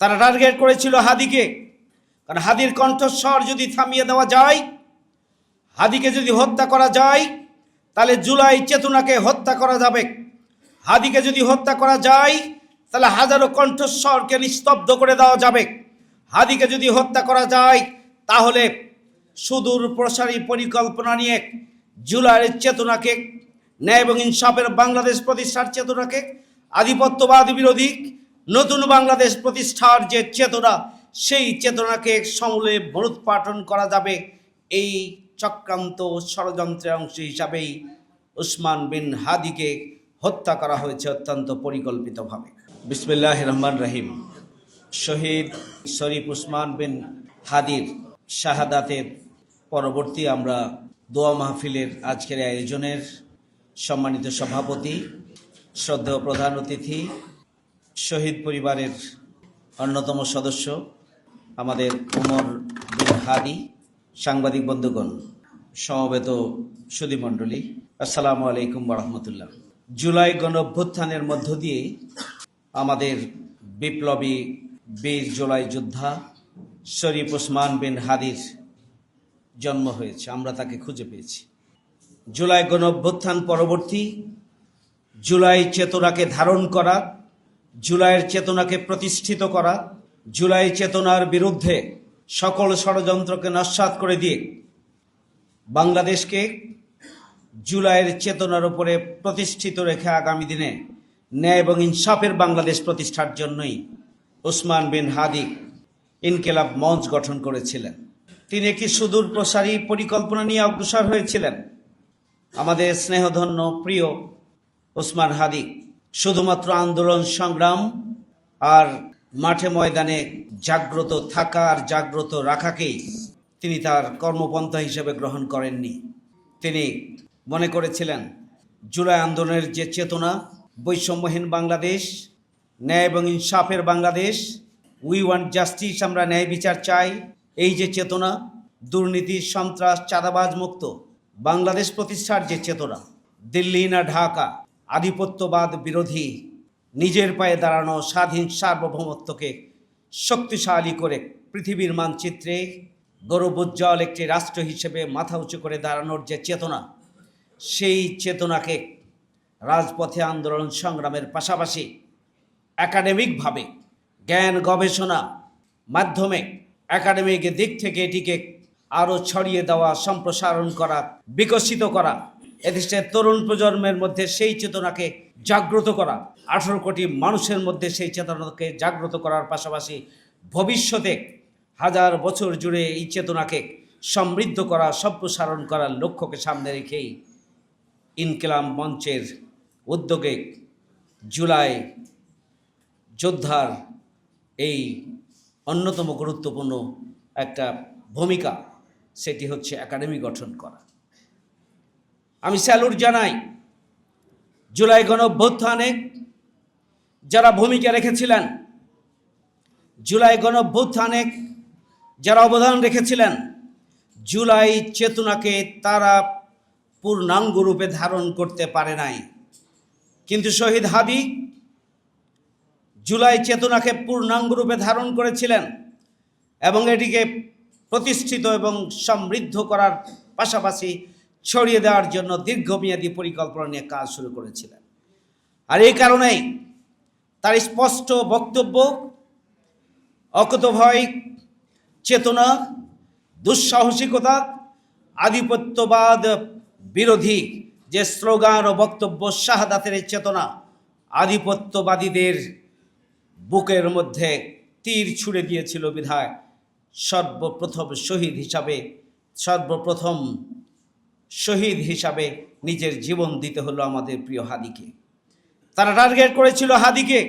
তারা টার্গেট করেছিল হাদিকে। কারণ হাদির কণ্ঠস্বর যদি থামিয়ে দেওয়া যায়, হাদিকে যদি হত্যা করা যায়, তাহলে জুলাই চেতনাকে হত্যা করা যাবে। হাদিকে যদি হত্যা করা যায়, তাহলে হাজারো কণ্ঠস্বরকে নিস্তব্ধ করে দেওয়া যাবে। হাদিকে যদি হত্যা করা যায়, তাহলে সুদূর প্রসারী পরিকল্পনা নিয়ে জুলাইয়ের চেতনাকে, ন্যায় এবং ইনসাফের বাংলাদেশ প্রতিষ্ঠার চেতনাকে, আধিপত্যবাদ বিরোধী নতুন বাংলাদেশ প্রতিষ্ঠার যে চেতনা, সেই চেতনাকে সমূলে মরুৎপাটন করা যাবে এই চক্রান্ত ষড়যন্ত্রের অংশ হিসাবেই উসমান বিন হাদিকে হত্যা করা হয়েছে অত্যন্ত পরিকল্পিতভাবে। বিসমিল্লাহ রহমান রহিম। শহীদ শরীফ উসমান বিন হাদির শাহাদাতের পরবর্তী আমরা দোয়া মাহফিলের আজকের আয়োজনের সম্মানিত সভাপতি, শ্রদ্ধেয় প্রধান অতিথি শহীদ পরিবারের অন্যতম সদস্য আমাদের উমর বিন হাদি, সাংবাদিক বন্ধুগণ, সমবেত সুধীমণ্ডলী আসসালামু আলাইকুম রহমতুল্লাহ। জুলাই গণ অভ্যুত্থানের মধ্য দিয়ে আমাদের বিপ্লবী বীর জুলাই যোদ্ধা শরীফ ওসমান বিন হাদির জন্ম হয়েছে, আমরা তাকে খুঁজে পেয়েছি। জুলাই গণ অভ্যুত্থান পরবর্তী জুলাই চেতনাকে ধারণ করা জুলাইয়ের চেতনাকে প্রতিষ্ঠিত করা, জুলাই চেতনার বিরুদ্ধে সকল ষড়যন্ত্রকে নস্বাত করে দিয়ে বাংলাদেশকে জুলাইয়ের চেতনার উপরে প্রতিষ্ঠিত রেখে আগামী দিনে ন্যায় এবং ইনসাফের বাংলাদেশ প্রতিষ্ঠার জন্যই ওসমান বিন হাদি ইনকেলাব মঞ্চ গঠন করেছিলেন। তিনি একটি সুদূর প্রসারী পরিকল্পনা নিয়ে অগ্রসর হয়েছিলেন। আমাদের স্নেহধন্য প্রিয় ওসমান হাদি শুধুমাত্র আন্দোলন সংগ্রাম আর মাঠে ময়দানে জাগ্রত থাকা আর জাগ্রত রাখাকেই তিনি তার কর্মপন্থা হিসেবে গ্রহণ করেননি। তিনি মনে করেছিলেন, জুলাই আন্দোলনের যে চেতনা, বৈষম্যহীন বাংলাদেশ, ন্যায় এবং ইনসাফের বাংলাদেশ উই ওয়ান্ট জাস্টিস আমরা ন্যায় বিচার চাই, এই যে চেতনা, দুর্নীতি, সন্ত্রাস, চাঁদাবাজ মুক্ত বাংলাদেশ প্রতিষ্ঠার যে চেতনা, দিল্লি না ঢাকা আধিপত্যবাদ বিরোধী, নিজের পায়ে দাঁড়ানো স্বাধীন সার্বভৌমত্বকে শক্তিশালী করে পৃথিবীর মানচিত্রে গৌরবোজ্জ্বল একটি রাষ্ট্র হিসেবে মাথা উঁচু করে দাঁড়ানোর যে চেতনা, সেই চেতনাকে রাজপথে আন্দোলন সংগ্রামের পাশাপাশি একাডেমিকভাবে জ্ঞান, গবেষণা মাধ্যমে একাডেমিক দিক থেকে এটিকে আরও ছড়িয়ে দেওয়া, সম্প্রসারণ করা, বিকশিত করা এদেশের তরুণ প্রজন্মের মধ্যে সেই চেতনাকে জাগ্রত করা, আঠারো কোটি মানুষের মধ্যে সেই চেতনাকে জাগ্রত করার পাশাপাশি ভবিষ্যতে হাজার বছর জুড়ে এই চেতনাকে সমৃদ্ধ করা, সম্প্রসারণ করার লক্ষ্যকে সামনে রেখেই ইনকিলাম মঞ্চের উদ্যোগে জুলাই যোদ্ধার এই অন্যতম গুরুত্বপূর্ণ একটা ভূমিকা, সেটি হচ্ছে একাডেমি গঠন করা। আমি স্যালুট জানাই। জুলাই গণ অভ্যুত্থানে যারা ভূমিকা রেখেছিলেন, জুলাই গণ অভ্যুত্থানে যারা অবদান রেখেছিলেন, জুলাই চেতনাকে তারা পূর্ণাঙ্গ রূপে ধারণ করতে পারে নাই। কিন্তু শহীদ হাদি জুলাই চেতনাকে পূর্ণাঙ্গ রূপে ধারণ করেছিলেন এবং এটিকে প্রতিষ্ঠিত এবং সমৃদ্ধ করার পাশাপাশি ছড়িয়ে দেওয়ার জন্য দীর্ঘমেয়াদী পরিকল্পনা নিয়ে কাজ শুরু করেছিলেন। আর এই কারণেই তার স্পষ্ট বক্তব্য অকতভয় চেতনা, দুঃসাহসিকতা, আধিপত্যবাদ বিরোধী যে স্লোগান ও বক্তব্য শাহাদাতের চেতনা আধিপত্যবাদীদের বুকের মধ্যে তীর ছুড়ে দিয়েছিল বিধায় সর্বপ্রথম শহীদ হিসাবে, সর্বপ্রথম শহীদ হিসাবে নিজের জীবন দিতে হলো আমাদের প্রিয় হাদিকে। তারা টার্গেট করেছিল হাদিকে।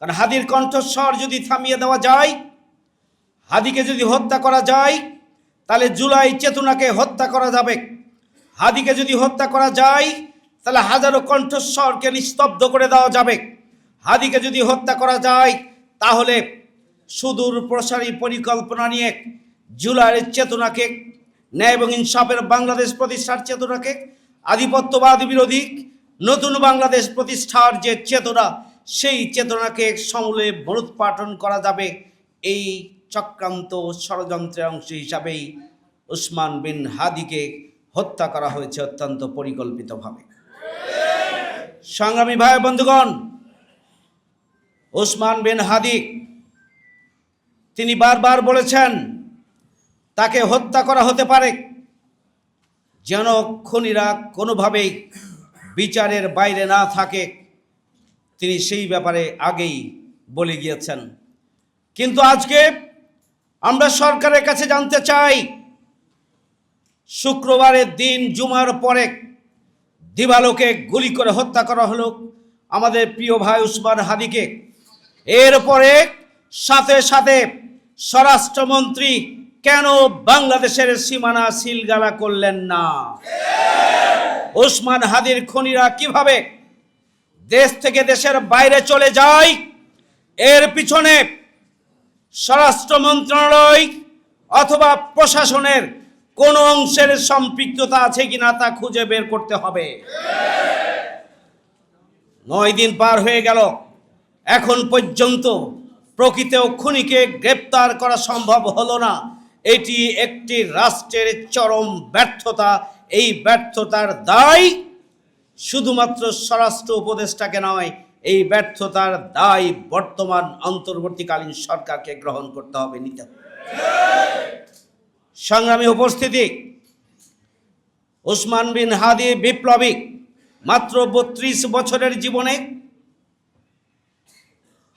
কারণ হাদির কণ্ঠস্বর যদি থামিয়ে দেওয়া যায়, হাদিকে যদি হত্যা করা যায়, তাহলে জুলাই চেতনাকে হত্যা করা যাবে। হাদিকে যদি হত্যা করা যায়, তাহলে হাজারো কণ্ঠস্বরকে নিস্তব্ধ করে দেওয়া যাবে। হাদিকে যদি হত্যা করা যায়, তাহলে সুদূর প্রসারী পরিকল্পনা নিয়ে জুলাইয়ের চেতনাকে ন্যায় এবং ইনসাফের বাংলাদেশ প্রতিষ্ঠার চেতনাকে আধিপত্যবাদ বিরোধী নতুন বাংলাদেশ প্রতিষ্ঠার যে চেতনা, সেই চেতনাকে সমূলে মরুৎপাটন করা যাবে এই চক্রান্ত ষড়যন্ত্রের অংশ হিসাবেই উসমান বিন হাদিকে হত্যা করা হয়েছে অত্যন্ত পরিকল্পিতভাবে। সংগ্রামী ভাই বন্ধুগণ, উসমান বিন হাদি, তিনি বারবার বলেছেন তাকে হত্যা করা হতে পারে। যেন খুনিরা কোনোভাবেই বিচারের বাইরে না থাকে। তিনি সেই ব্যাপারে আগেই বলে গিয়েছেন। কিন্তু আজকে আমরা সরকারের কাছে জানতে চাই, শুক্রবারের দিন জুমার পরে দিবালোকে গুলি করে হত্যা করা হলো আমাদের প্রিয় ভাই উসমান হাদিকে। এরপরে সাথে সাথে স্বরাষ্ট্রমন্ত্রী কেন বাংলাদেশের সীমানা সিলগালা করলেন না? ওসমান হাদির খনিরা কীভাবে দেশ থেকে দেশের বাইরে চলে যায়? এর পিছনে স্বরাষ্ট্র মন্ত্রণালয় অথবা প্রশাসনের কোন অংশের সম্পৃক্ততা আছে কিনা তা খুঁজে বের করতে হবে। নয় দিন পার হয়ে গেল। এখন পর্যন্ত প্রকৃত খুনিকে গ্রেপ্তার করা সম্ভব হলো না। এটি একটি রাষ্ট্রের চরম ব্যর্থতা। এই ব্যর্থতার দায় শুধুমাত্র স্বরাষ্ট্র উপদেষ্টাকে নয়, এই ব্যর্থতার দায় বর্তমান অন্তর্বর্তীকালীন সরকারকে গ্রহণ করতে হবে, নিতে সংগ্রামী উপস্থিতি, ওসমান বিন হাদি বিপ্লবী, মাত্র বত্রিশ বছরের জীবনে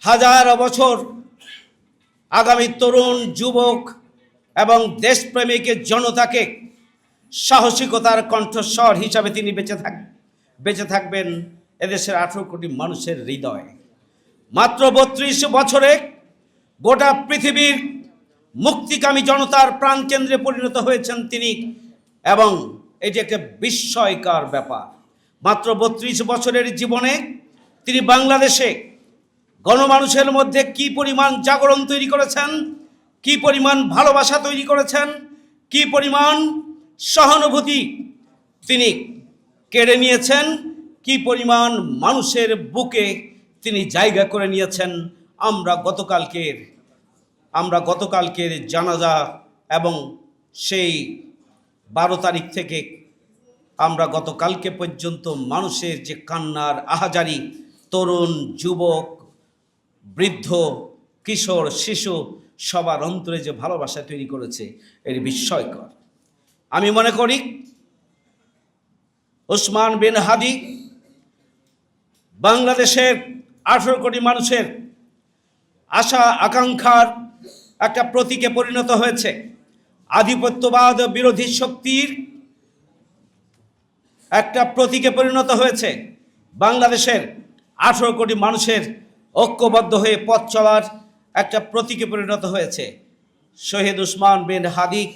হাজার বছর আগামী তরুণ যুবক এবং দেশপ্রেমিক জনতাকে সাহসিকতার কণ্ঠস্বর হিসাবে তিনি বেঁচে থাক, বেঁচে থাকবেন এদেশের আঠেরো কোটি মানুষের হৃদয়। মাত্র বত্রিশ বছরে গোটা পৃথিবীর মুক্তিকামী জনতার প্রাণকেন্দ্রে পরিণত হয়েছেন তিনি এবং এটি একটা বিস্ময়কর ব্যাপার। মাত্র বত্রিশ বছরের জীবনে তিনি বাংলাদেশে গণমানুষের মধ্যে কি পরিমাণ জাগরণ তৈরি করেছেন কি পরিমাণ ভালোবাসা তৈরি করেছেন? কি পরিমাণ সহানুভূতি তিনি কেড়ে নিয়েছেন? কি পরিমাণ মানুষের বুকে তিনি জায়গা করে নিয়েছেন? আমরা গতকালকের আমরা গতকালকের জানাজা এবং সেই বারো তারিখ থেকে আমরা গতকালকে পর্যন্ত মানুষের যে কান্নার আহাজারি, তরুণ, যুবক, বৃদ্ধ, কিশোর, শিশু সবার অন্তরে যে ভালোবাসা তৈরি করেছে এর বিস্ময়কর। আমি মনে করি, ওসমান বিন হাদি বাংলাদেশের আঠেরো কোটি মানুষের আশা, আকাঙ্ক্ষার একটা প্রতীকে পরিণত হয়েছে। আধিপত্যবাদ বিরোধী শক্তির একটা প্রতীকে পরিণত হয়েছে। বাংলাদেশের আঠেরো কোটি মানুষের ঐক্যবদ্ধ হয়ে পথ চলার একটা প্রতীকে পরিণত হয়েছে। শহীদ উসমান বিন হাদিক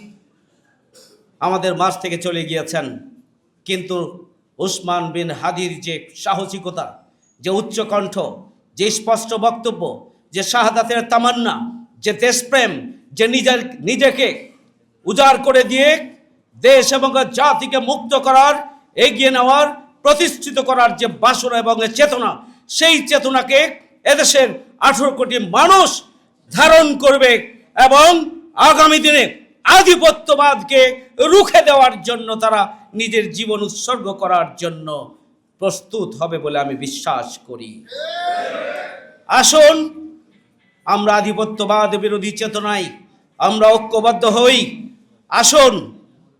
আমাদের মাঝ থেকে চলে গিয়েছেন। কিন্তু উসমান বিন হাদির যে সাহসিকতা, যে উচ্চকণ্ঠ যে স্পষ্ট বক্তব্য, যে শাহাদাতের তামান্না, যে দেশপ্রেম, যে নিজের, নিজেকে উজাড় করে দিয়ে দেশ এবং জাতিকে মুক্ত করার, এগিয়ে নেওয়ার, প্রতিষ্ঠিত করার যে বাসনা এবং চেতনা, সেই চেতনাকে এদেশের আঠেরো কোটি মানুষ ধারণ করবে এবং আগামী দিনে আধিপত্যবাদকে রুখে দেওয়ার জন্য তারা নিজের জীবন উৎসর্গ করার জন্য প্রস্তুত হবে বলে আমি বিশ্বাস করি। আসুন, আমরা আধিপত্যবাদ বিরোধী চেতনায়, আমরা ঐক্যবদ্ধ হই। আসুন,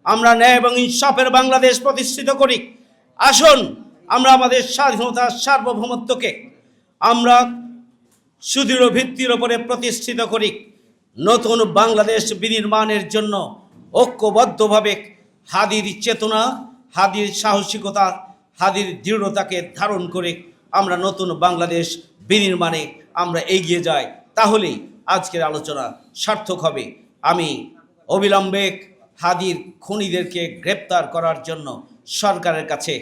আমরা ন্যায় এবং ইনসাফের বাংলাদেশ প্রতিষ্ঠিত করি। আসুন, আমরা আমাদের স্বাধীনতার সার্বভৌমত্বকে, আমরা সুদৃঢ় ভিত্তির ওপরে প্রতিষ্ঠিত করি নতুন বাংলাদেশ বিনির্মাণের জন্য ঐক্যবদ্ধভাবে হাদির চেতনা, হাদির সাহসিকতা, হাদির দৃঢ়তাকে ধারণ করে আমরা নতুন বাংলাদেশ বিনির্মাণে আমরা এগিয়ে যাই। তাহলেই আজকের আলোচনা সার্থক হবে। আমি অবিলম্বে হাদির খুনিদেরকে গ্রেপ্তার করার জন্য সরকারের কাছে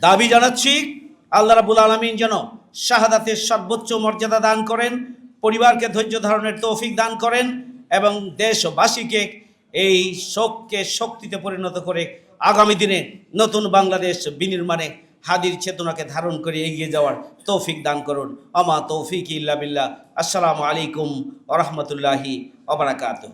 দাবি জানাচ্ছি। আল্লাহ রাবুল আলমিন যেন শাহাদাতের সর্বোচ্চ মর্যাদা দান করেন, পরিবারকে ধৈর্য ধারণের তৌফিক দান করেন এবং দেশবাসীকে এই শোককে শক্তিতে পরিণত করে আগামী দিনে নতুন বাংলাদেশ বিনির্মাণে হাদির চেতনাকে ধারণ করে এগিয়ে যাওয়ার তৌফিক দান করুন। আমা তৌফিক ইল্লা বিল্লাহ। আসসালামু আলাইকুম ওরহমতুল্লাহি ওবরাকাতুহ